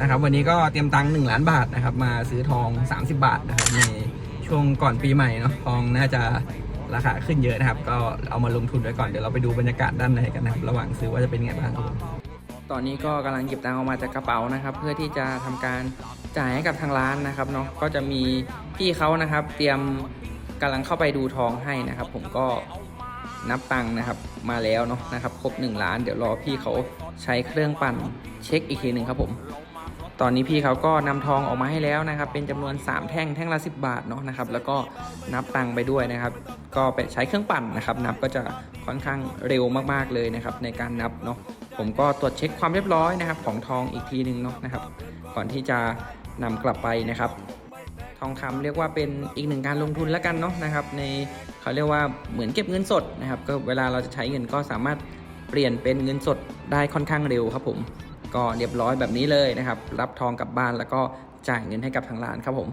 นะครับ วันนี้ก็เตรียมตังค์หนึ่งล้านบาทนะครับ มาซื้อทอง 30 บาทนะครับในช่วงก่อนปีใหม่เนาะทองน่าจะราคาขึ้นเยอะนะครับ ก็เอามาลงทุนไว้ก่อนเดี๋ยวเราไปดูบรรยากาศด้านในกันนะครับ ระหว่างซื้อว่าจะเป็นไงบ้างครับตอนนี้ก็กำลังหยิบตังค์ออกมาจากกระเป๋านะครับ เพื่อที่จะทำการจ่ายให้กับทางร้านนะครับเนาะก็จะมีพี่เขานะครับ เตรียมกำลังเข้าไปดูทองให้นะครับ ผมก็นับตังค์นะครับมาแล้วเนาะนะครับครบ1ล้านเดี๋ยวรอพี่เขาใช้เครื่องปั่นเช็คอีกทีหนึ่งครับผม ตอนนี้พี่เขาก็นำทองออกมาให้แล้วนะครับ เป็นจำนวน 3 แท่งแท่งละ 10 บาทเนาะนะครับ แล้วก็นับตังไปด้วยนะครับ ก็ไปใช้เครื่องปั่นนะครับ นับก็จะค่อนข้างเร็วมากๆเลยนะครับ ในการนับเนาะผมก็ตรวจเช็คความเรียบร้อยนะครับ ของทองอีกทีหนึ่งเนาะนะครับ ก่อนที่จะนำกลับไปนะครับ ทองคำเรียกว่าเป็นอีกหนึ่งการลงทุนแล้วกันเนาะนะครับ ในเขาเรียกว่าเหมือนเก็บเงินสดนะครับ ก็เวลาเราจะใช้เงินก็สามารถเปลี่ยนเป็นเงินสดได้ค่อนข้างเร็วครับผม ก็เรียบร้อยแบบนี้เลยนะครับ รับทองกลับบ้านแล้วก็จ่ายเงินให้กับทางร้านครับผม